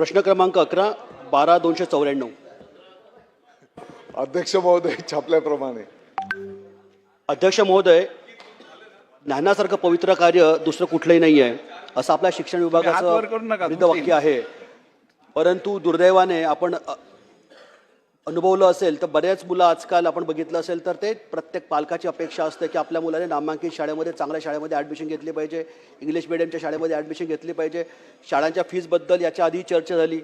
प्रश्न क्रमांक अकरा बारा दोनशे चौऱ्याण्णव. अध्यक्ष महोदय छापल्याप्रमाणे. अध्यक्ष महोदय ज्ञानासारखं पवित्र कार्य दुसरं कुठलंही नाही आहे असं आपल्या शिक्षण विभागाचं. वाक्य आहे. परंतु दुर्दैवाने आपण अनुभवलं असेल तर बऱ्याच मुलं आजकाल आपण बघितलं असेल तर ते प्रत्येक पालकाची अपेक्षा असते की आपल्या मुलाने नामांकित शाळेमध्ये चांगल्या शाळेमध्ये ॲडमिशन घेतली पाहिजे. इंग्लिश मिडियमच्या शाळेमध्ये ॲडमिशन घेतली पाहिजे. शाळांच्या फीजबद्दल याच्या आधी चर्चा झाली.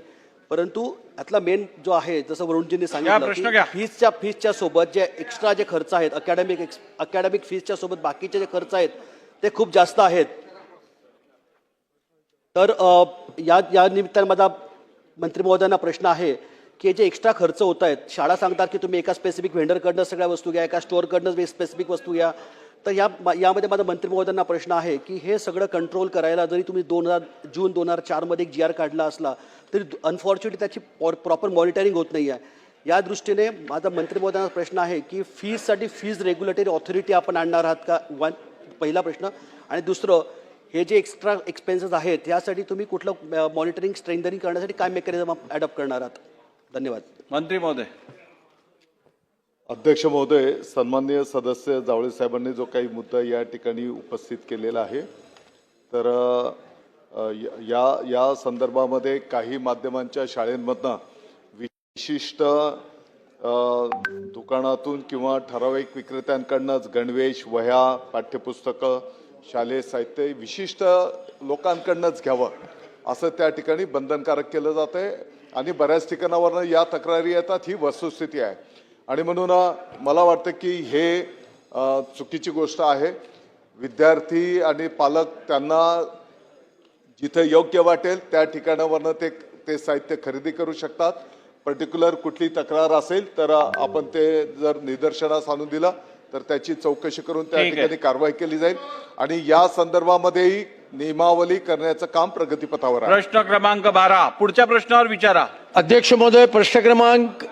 परंतु यातला मेन जो आहे जसं वरुणजींनी सांगितलं. फीजच्या फीजच्या सोबत जे एक्स्ट्रा जे खर्च आहेत अकॅडमिक अकॅडमिक फीजच्या सोबत बाकीचे जे खर्च आहेत ते खूप जास्त आहेत. तर या या निमित्ताने माझा मंत्री महोदयांना प्रश्न आहे की जे एक्स्ट्रा खर्च होत आहेत शाळा सांगतात की तुम्ही एका स्पेसिफिक व्हेंडरकडनं सगळ्या वस्तू घ्या एका स्टोअरकडनं स्पेसिफिक वस्तू घ्या. तर या यामध्ये माझा मंत्री महोदयांना प्रश्न आहे की हे सगळं कंट्रोल करायला जरी तुम्ही दोन हजार जून दोन हजार चारमध्ये एक जी आर काढला असला तरी अनफॉर्च्युनेटली त्याची प्रॉपर मॉनिटरिंग होत नाही आहे या दृष्टीने माझा मंत्री महोदयांना प्रश्न आहे की फीजसाठी फीज रेग्युलेटरी ऑथॉरिटी आपण आणणार आहात का? वन पहिला प्रश्न. आणि दुसरं हे जे एक्स्ट्रा एक्सपेन्सेस आहेत यासाठी तुम्ही कुठलं मॉनिटरिंग स्ट्रेंथनिंग करण्यासाठी काय मेकॅनिझम ॲडॉप्ट करणार आहात? धन्यवाद मंत्री महोदय अध्यक्ष महोदय सन्माननीय सदस्य जावळे साहेबांनी जो काही मुद्दा या ठिकाणी उपस्थित केलेला आहे तर य- या संदर्भामध्ये काही माध्यमांच्या शाळेंमधनं विशिष्ट अ, दुकानातून किंवा ठराविक विक्रेत्यांकडनंच गणवेश वह्या पाठ्यपुस्तकं शालेय साहित्य विशिष्ट लोकांकडनंच घ्यावं असं त्या ठिकाणी बंधनकारक केलं जात आहे आणि बऱ्याच ठिकाणावरनं या तक्रारी येतात ही वस्तुस्थिती आहे. आणि म्हणून मला वाटतं की हे चुकीची गोष्ट आहे. विद्यार्थी आणि पालक त्यांना जिथे योग्य वाटेल त्या ठिकाणावरनं ते ते साहित्य खरेदी करू शकतात. पर्टिक्युलर कुठली तक्रार असेल तर आपण ते जर निदर्शनास आणून दिलं तर त्याची चौकशी करून त्या. ठिकाणी कारवाई केली जाईल. आणि या संदर्भामध्येही नियमावली करण्याचं काम प्रगतीपथावर आहे. प्रश्न क्रमांक बारा. पुढच्या प्रश्नावर विचारा. अध्यक्ष महोदय प्रश्न क्रमांक